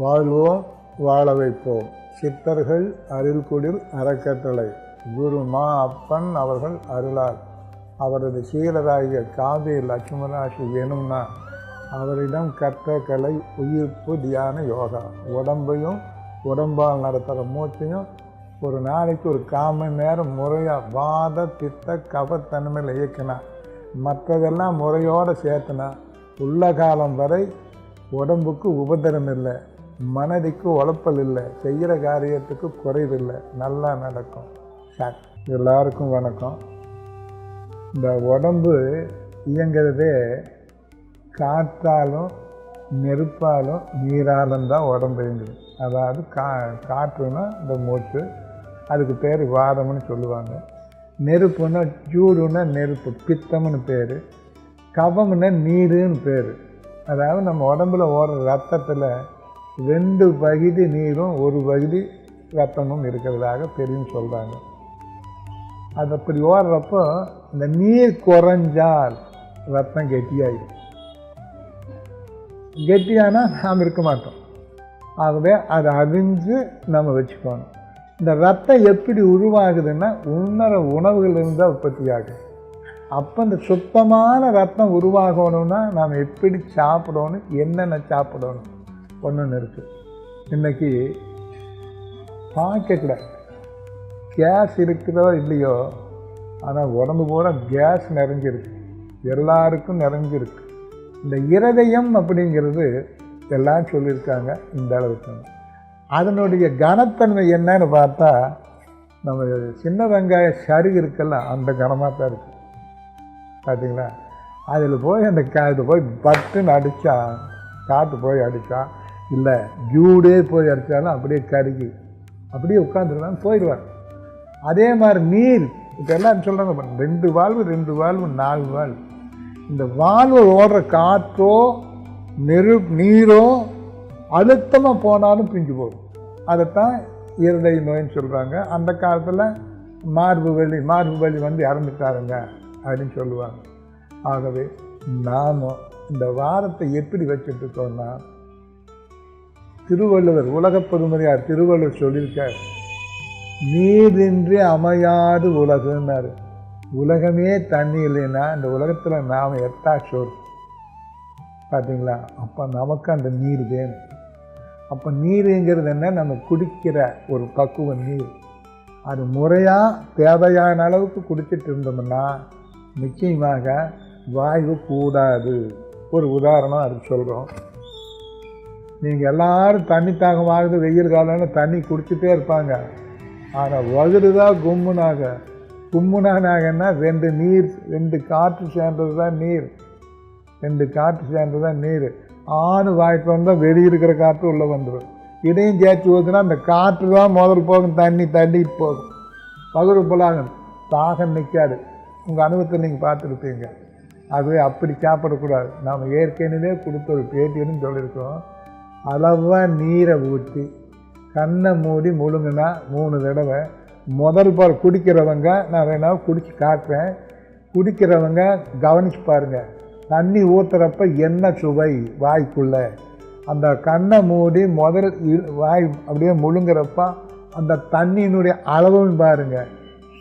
வாழ்வோம் வாழ வைப்போம் சித்தர்கள் அருள்குடில் அறக்கட்டளை. குரு மா அப்பன் அவர்கள் அருளார் அவரது சீரராகிய காவி லட்சுமணாசி வேணும்னா அவரிடம் கற்ற கலை உயிர்ப்பு தியான யோகா. உடம்பையும் உடம்பால் நடத்துகிற மூச்சையும் ஒரு நாளைக்கு ஒரு கால் மணி நேரம் முறையாக வாத பித்த கபத்தன்மையில் இயக்கினா மற்றதெல்லாம் முறையோடு சேர்த்துனா உள்ள காலம் வரை உடம்புக்கு உபதிரம் இல்லை. மனதிக்கு உழப்பல் இல்லை. செய்கிற காரியத்துக்கு குறைவில்லை. நல்லா நடக்கும். சார் எல்லாருக்கும் வணக்கம். இந்த உடம்பு இயங்கிறதே காற்றாலும் நெருப்பாலும் நீராலும் தான் உடம்பு இயங்குது. அதாவது கா காற்றுனா இந்த மூச்சு அதுக்கு பேர் வாதம்னு சொல்லுவாங்க. நெருப்புன்னா சூடுன்னா நெருப்பு பித்தம்னு பேர். கபம்னா நீருன்னு பேர். அதாவது நம்ம உடம்புல ஓடுற ரத்தத்தில் ரெண்டு பகுதி நீரும் ஒரு பகுதி ரத்தமும் இருக்கிறதாக தெரியும் சொல்கிறாங்க அது அப்படி ஓடுறப்போ இந்த நீர் குறைஞ்சால் ரத்தம் கெட்டியாயிடும் கெட்டியானால் நாம் இருக்க மாட்டோம். ஆகவே அதை அறிஞ்சு நம்ம வச்சுக்கணும். இந்த ரத்தம் எப்படி உருவாகுதுன்னா உணர உணவுகள் இருந்தால் உற்பத்தி ஆகும். அப்போ இந்த சுத்தமான ரத்தம் உருவாகணும்னா நாம் எப்படி சாப்பிடணும் என்னென்ன சாப்பிடணும்? ஒன்று இருக்குது இன்றைக்கி பாக்கெட்டில் கேஸ் இருக்கிறதோ இல்லையோ ஆனால் உடம்பு பூரா கேஸ் நிறைஞ்சிருக்கு. எல்லாருக்கும் நிறைஞ்சிருக்கு. இந்த இருதயம் அப்படிங்கிறது எல்லாம் சொல்லியிருக்காங்க இந்த அளவுக்கு. அதனுடைய கனத்தன்மை என்னன்னு பார்த்தா நம்ம சின்ன வெங்காய சரி இருக்குல்ல அந்த கனமாக தான் இருக்குது பார்த்தீங்களா அதில் போய் அந்த கா இது போய் பட்டுன்னு அடித்தா காற்று போய் அடித்தான் இல்லை ஜூடே போய் அடித்தாலும் அப்படியே கருகி அப்படியே உட்காந்துருந்தாலும் போயிடுவார் அதே மாதிரி நீர் இப்போ எல்லாம் சொல்கிறாங்க ரெண்டு வாழ்வு ரெண்டு வாழ்வு நாலு வாழ்வு. இந்த வாழ்வு ஓடுற காற்றோ நெரு நீரோ அழுத்தமாக போனாலும் பிஞ்சு போகும். அதைத்தான் இருதய நோயின்னு சொல்கிறாங்க அந்த காலத்தில் மார்பு வலி மார்பு வலி வந்து இறந்துட்டாருங்க அப்படின்னு சொல்லுவாங்க. ஆகவே நாம் இந்த வாரத்தை எப்படி வச்சுட்ருக்கோம்னா திருவள்ளுவர் உலகப் பொதுமறையார் திருவள்ளுவர் சொல்லியிருக்கார் நீரின்றி அமையாது உலகுன்னார் உலகமே தண்ணி இல்லைன்னா இந்த உலகத்தில் நாம் எத்தா சோறு? பார்த்தீங்களா அப்போ நமக்கு அந்த நீர் வேணும். அப்போ நீருங்கிறது என்ன? நம்ம குடிக்கிற ஒரு பக்குவ நீர். அது முறையாக தேவையான அளவுக்கு குடிச்சிட்டு இருந்தோம்னா நிச்சயமாக வாய்வு கூடாது. ஒரு உதாரணம் அது சொல்கிறோம் நீங்கள் எல்லாரும் தண்ணி தாகமாகுது வெயில் காலம்னு தண்ணி குடிச்சிட்டே இருப்பாங்க. ஆனால் வகுடு தான் கும்முனாக. கும்முனானாகன்னா ரெண்டு நீர் ரெண்டு காற்று சேர்ந்தது தான் நீர். ரெண்டு காற்று சேர்ந்தது தான் நீர். ஆணு வாய்ப்பு வந்தால் வெளியே இருக்கிற காற்று உள்ளே வந்துடும் இதையும் சேர்த்து ஊற்றுனா அந்த காற்று தான் முதல் போகும் தண்ணி தள்ளிட்டு போகும். பகுடு புலாகன் தாகம் நிற்காது உங்கள் அனுபவத்தை நீங்கள் பார்த்துருப்பீங்க. அது அப்படி சாப்பிடக்கூடாது. நாம் ஏற்கனவே கொடுத்த ஒரு பேட்டின்னு சொல்லியிருக்கோம். அளவாக நீரை ஊற்றி கண்ணை மூடி முழுங்கினா மூணு தடவை. முதல் பால் குடிக்கிறவங்க நான் வேணா குடிச்சு காட்டுறேன். குடிக்கிறவங்க கவனிச்சு பாருங்கள் தண்ணி ஊற்றுறப்ப என்ன சுவை வாய்க்குள்ள? அந்த கண்ணை மூடி முதல் வாய் அப்படியே முழுங்குறப்ப அந்த தண்ணியினுடைய அளவும் பாருங்கள்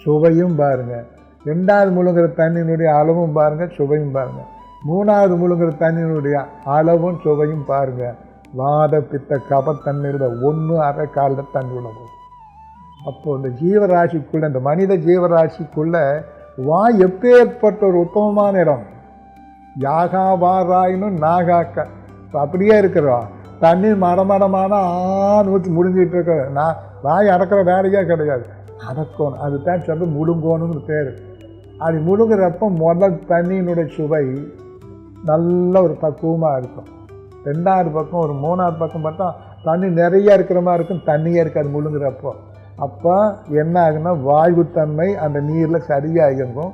சுவையும் பாருங்கள் ரெண்டாவது முழுங்குற தண்ணியினுடைய அளவும் பாருங்கள் சுவையும் பாருங்கள் மூணாவது முழுங்குற தண்ணியினுடைய அளவும் சுவையும் பாருங்கள் வாத பித்த கபத்தண்ணீரில் ஒன்று அரை காலில் தண்ணி உணவும் அப்போ இந்த ஜீவராசிக்குள்ளே இந்த மனித ஜீவராசிக்குள்ளே வாய் எப்பேற்பட்ட ஒரு உத்தமமான இடம்? யாகா வாராயினும் நாகாக்க இப்போ அப்படியே இருக்கிறோம் தண்ணீர் மடமடமான ஆண் ஊற்றி முடிஞ்சிட்டு இருக்க. நான் வாய் அடக்கிற வேலையே கிடையாது. அடக்கணும். அதுதான் சொல்றது முழுங்கோணும்னு பேர். அது முழுங்குறப்ப முதல் தண்ணியினுடைய சுவை நல்ல ஒரு பக்குவமாக இருக்கும். ரெண்டாவது பக்கம் ஒரு மூணாவது பக்கம் பார்த்தா தண்ணி நிறையா இருக்கிற மாதிரி இருக்கும் தண்ணியே இருக்காது முழுங்குறப்போ. அப்போ என்ன ஆகுன்னா வாயுத்தன்மை அந்த நீரில் சரியாக இயங்கும்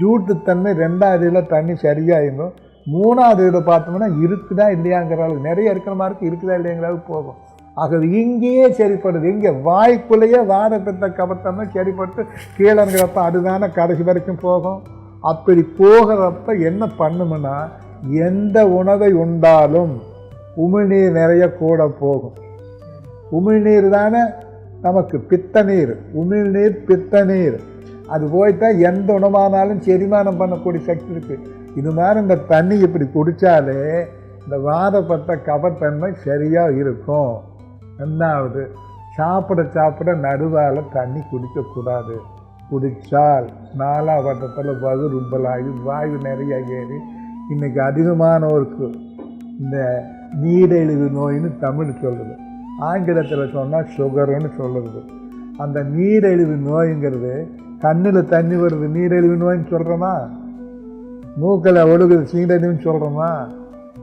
ஜூட்டுத்தன்மை ரெண்டாவது இதில் தண்ணி சரியாக இயங்கும் மூணாவது இதில் பார்த்தோம்னா இருக்குதா இல்லையாங்கிற அளவுக்கு நிறைய இருக்கிற மாதிரி இருக்குதா இல்லையாங்கிற அளவுக்கு போகும். ஆகவே இங்கேயே சரிப்படுது. இங்கே வாய்க்குள்ளேயே வாரத்தை கபத்தம்னா சரிப்பட்டு கீழங்கிறப்ப அதுதானே கடைசி வரைக்கும் போகும். அப்படி போகிறப்ப என்ன பண்ணுமுன்னா எந்த உணவை உண்டாலும் உமிழ்நீர் நிறைய கூட போகும். உமிழ்நீர் தானே நமக்கு பித்த நீர். உமிழ்நீர் பித்த நீர். அது போயிட்டா எந்த உணவானாலும் செரிமானம் பண்ணக்கூடிய சக்தி இருக்குது இது மாதிரி இந்த தண்ணி இப்படி குடித்தாலே இந்த வாதப்பட்ட கபத்தன்மை சரியாக இருக்கும். ரெண்டாவது சாப்பிட சாப்பிட நடுவால் தண்ணி குடிக்கக்கூடாது குடித்தால் நாலாவட்டத்தில் வகு ரும்பலாகி வாயு நிறைய ஏறி இன்னைக்கு அதிகமானோருக்கு இந்த நீரிழிவு நோயின்னு தமிழ் சொல்லுது. ஆங்கிலத்தில் சொன்னால் சுகருன்னு சொல்லுது. அந்த நீரிழிவு நோய்ங்கிறது கண்ணில் தண்ணி வருது நீரிழிவு நோயின்னு சொல்கிறோமா மூக்கில் ஒழுகுது சீரழிவுன்னு சொல்கிறோமா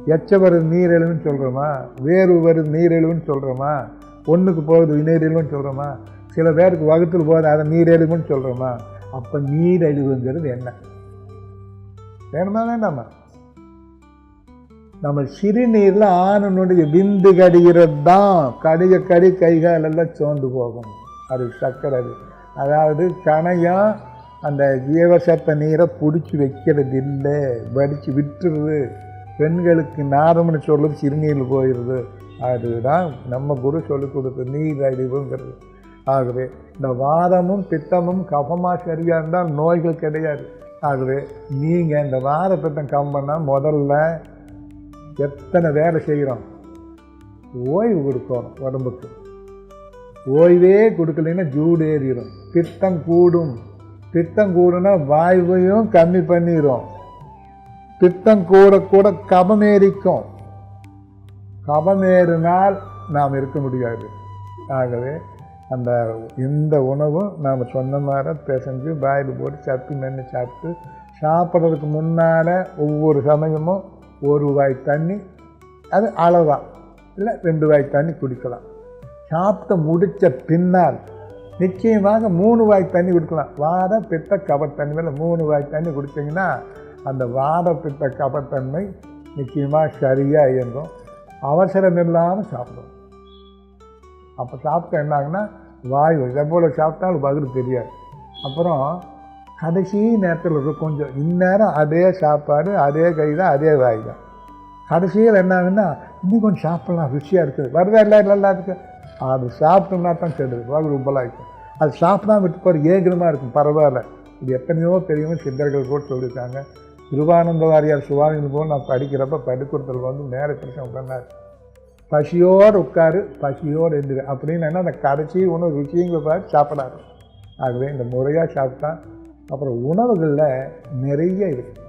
எச்ச வருது நீரிழிவுன்னு சொல்கிறோமா வேர்வு வருது நீரிழிவுன்னு சொல்கிறோமா ஒன்றுக்கு போகுது நீரிழிவுன்னு சொல்கிறோமா சில பேருக்கு வகுத்தில் போகுது அதை நீரிழிவுன்னு சொல்கிறோமா அப்போ நீரிழிவுங்கிறது என்ன? வேணுமா வேண்டாமா? நம்ம சிறுநீரில் ஆணனுடைய விந்து கடிகிறது தான் கடிக கடி கைகாலெல்லாம் சோர்ந்து போகும். அது சக்கரை அது. அதாவது கணையம் அந்த ஜீவசத்த நீரை பிடிச்சி வைக்கிறது இல்லை வடித்து விட்டுருது. பெண்களுக்கு நாதம்னு சொல்லுது சிறுநீரில் போயிடுது அதுதான் நம்ம குரு சொல்லிக் கொடுத்து நீர் அழிவுங்கிறது. ஆகவே இந்த வாதமும் பித்தமும் கபமாக சரியாக இருந்தால் நோய்கள் கிடையாது. ஆகவே நீங்கள் இந்த வார பித்தம் கம்பன்னா முதல்ல எத்தனை வேலை செய்கிறோம்? ஓய்வு கொடுக்கணும் உடம்புக்கு. ஓய்வே கொடுக்கலைன்னா ஜூடு ஏறிடும் பித்தம் கூடும். பித்தம் கூடுனா வாயுவையும் கம்மி பண்ணிடும் பித்தம் கூட கூட கபம் ஏறிக்கும். ஏறினால் நாம் இருக்க முடியாது. ஆகவே அந்த இந்த உணவும் நாம் சொன்ன மாதிரி பிசைஞ்சு பாயில் போட்டு சத்து மென்று சாப்பிட்டு சாப்பிட்றதுக்கு முன்னால் ஒவ்வொரு சமயமும் ஒரு வாய் தண்ணி அது அளவுதான் இல்லை ரெண்டு வாய் தண்ணி குடிக்கலாம். சாப்பிட்டு முடித்த பின்னால் நிச்சயமாக மூணு வாய் தண்ணி குடிக்கலாம். வாத பித்த கபத்தன்மையில் மூணு வாய் தண்ணி குடித்தீங்கன்னா அந்த வாத பித்த கபத்தன்மை நிச்சயமாக சரியாக இயங்கும். அவசரம் இல்லாமல் சாப்பிடும். அப்போ சாப்பிட்டா என்ன வாய் எவ்வளோ சாப்பிட்டாலும் பதில் தெரியாது. அப்புறம் கடைசி நேரத்தில் இருக்கும் கொஞ்சம் இந்நேரம் அதே சாப்பாடு அதே கை தான் அதே வாய் தான் கடைசியில் என்ன ஆகுன்னா இன்னும் கொஞ்சம் சாப்பிட்லாம் ருசியாக இருக்குது. வருதா இல்லை நல்லா இருக்கு அது சாப்பிட்டோம்னா தான் கெடுது வாகு ரொம்பலாம் இருக்கும் அது சாப்பிட்டா விட்டு போகிற ஏகனமாக இருக்கும். பரவாயில்ல. இது எத்தனையோ பெரியவங்க சித்தர்கள் கூட சொல்லியிருக்காங்க. திருவானந்த வாரியார் சுவாமி போல் நான் படிக்கிறப்ப படிக்கொடுத்தல் வந்து நேர பிரச்சனை உட்காந்தாரு பசியோடு உட்காரு பசியோடு எழுந்துரு. அப்படின்னு என்ன அந்த கடைசி ஒன்று ருச்சிங்க பார்த்து சாப்பிடாது ஆகவே இந்த முறையாக சாப்பிட்டா அப்புறம் உணவுகளில் நிறைய இருக்குது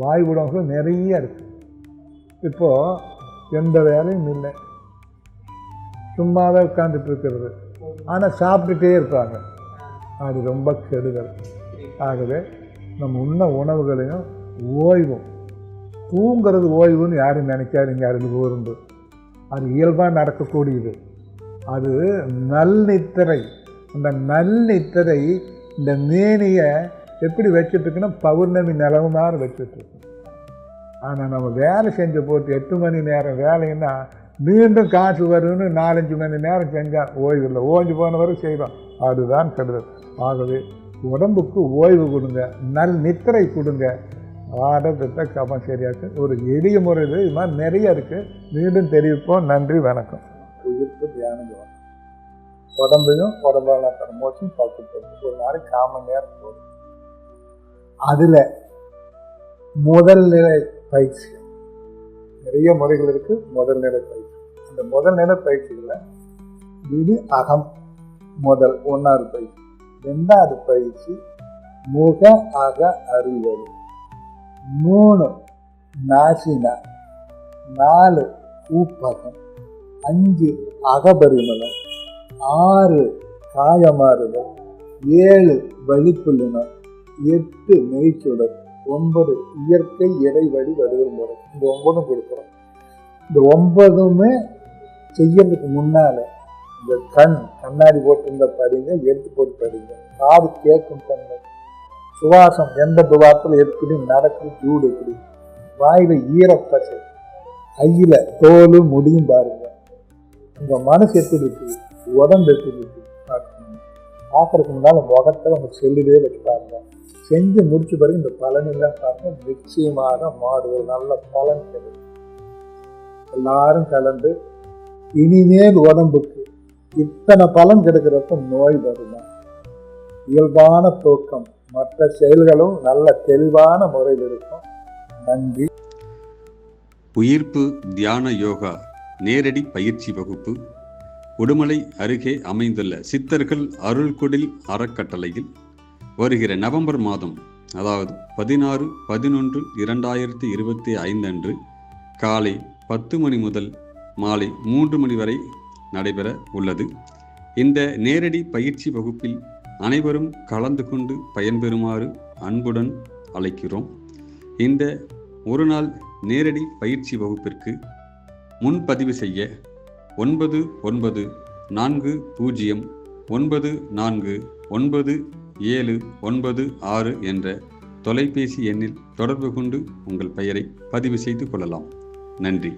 வாய் உணவுகள் நிறைய இருக்குது இப்போது எந்த வேலையும் இல்லை. சும்மாவே உட்காந்துட்டு இருக்கிறது. ஆனால் சாப்பிட்டுட்டே இருப்பாங்க அது ரொம்ப கெடுதல். ஆகவே நம்ம உண்ண உணவுகளையும் ஓய்வும். தூங்கிறது ஓய்வுன்னு யாரும் நினைக்காதீங்க அது ஊருந்து அது இயல்பாக நடக்கக்கூடியது. அது நல்நித்திரை. அந்த நல்நித்திரை இந்த மேனியை எப்படி வச்சுட்டுருக்குன்னா பௌர்ணமி நிலவு மாதிரி வச்சுட்ருக்கு ஆனால் நம்ம வேலை செஞ்ச போட்டு எட்டு மணி நேரம் வேலைன்னா மீண்டும் காசு வரும்னு நாலஞ்சு மணி நேரம் செஞ்சால் ஓய்வு இல்லை. ஓஞ்சு போன வரைக்கும் செய்கிறோம் அதுதான் கருதல் ஆகவே உடம்புக்கு ஓய்வு கொடுங்க. நல் நித்திரை கொடுங்க. ஆடத்திட்ட கபம் சரியாக்கு ஒரு எளிய முறை இது மாதிரி நிறைய இருக்குது மீண்டும் தெரிவிப்போம். நன்றி வணக்கம். உயிர்ப்பு தியானம். உடம்பையும் உடம்பால் மூச்சும் பார்த்துட்டு ஒரு நாளைக்கு கால் மணி நேரம் போதும் அதில் முதல் நிலை பயிற்சி. நிறைய முறைகள் இருக்குது முதல் நிலை பயிற்சி. அந்த முதல் நிலை பயிற்சிகளில் விடு அகம் முதல் ஒன்றாவது பயிற்சி. ரெண்டாவது பயிற்சி முக அக அறிவது மூணு நாசினா. நாலு ஊப்பகம். அஞ்சு அகபரிமலம் ஆறு காயமாறுதல் ஏழு வழிப்புள்ளினம் எட்டு மெய்ச்சுடர் ஒன்பது இயற்கை இறைவழி வடிவல் முறை இந்த ஒன்பதும் கொடுக்குறோம். இந்த ஒன்பதுமே செய்யறதுக்கு முன்னால் இந்த கண் கண்ணாடி போட்டிருந்த படிங்க எடுத்து போட்டு படிங்க. காது கேட்கும் தன்மை சுவாசம் எந்த துவாரத்தில் எப்படி நடக்கும் சூடு எப்படி. வாயில் ஈரப்பசை. கையில் தோல் முடியும் பாருங்க. உங்க மனசு எப்படி இருக்குது உடம்பு எப்படி இருக்குது பார்க்கணும் பார்க்கறதுக்கு முன்னால் முகத்தில் உங்க செல்லுதே வச்சு பாருங்க. செஞ்சு முடிச்ச பிறகு இந்த பலனெல்லாம் எல்லாம் நிச்சயமாக மாடு நல்ல பலன் கிடைக்கும். எல்லாரும் கலந்து இனிமேல் உடம்புக்கு இத்தனை பலன் கிடைக்கிறப்ப நோய் வருமா? இயல்பான தூக்கம். மற்ற செயல்களும் நல்ல தெளிவான முறையில் இருக்கும். நன்றி. உயிர்ப்பு தியான யோகா. நேரடி பயிற்சி வகுப்பு. உடுமலை அருகே அமைந்துள்ள சித்தர்கள் அருள்குடில் அறக்கட்டளையில் வருகிற நவம்பர் மாதம் அதாவது பதினாறு பதினொன்று இரண்டாயிரத்தி இருபத்தி ஐந்து அன்று காலை பத்து மணி முதல் மாலை மூன்று மணி வரை நடைபெற உள்ளது. இந்த நேரடி பயிற்சி வகுப்பில் அனைவரும் கலந்து கொண்டு பயன்பெறுமாறு அன்புடன் அழைக்கிறோம். இந்த ஒரு நாள் நேரடி பயிற்சி வகுப்பிற்கு முன்பதிவு செய்ய ஒன்பது ஒன்பது நான்கு பூஜ்ஜியம் ஒன்பது நான்கு ஒன்பது ஏழு ஒன்பது ஆறு என்ற தொலைபேசி எண்ணில் தொடர்பு கொண்டு உங்கள் பெயரை பதிவு செய்து கொள்ளலாம். நன்றி.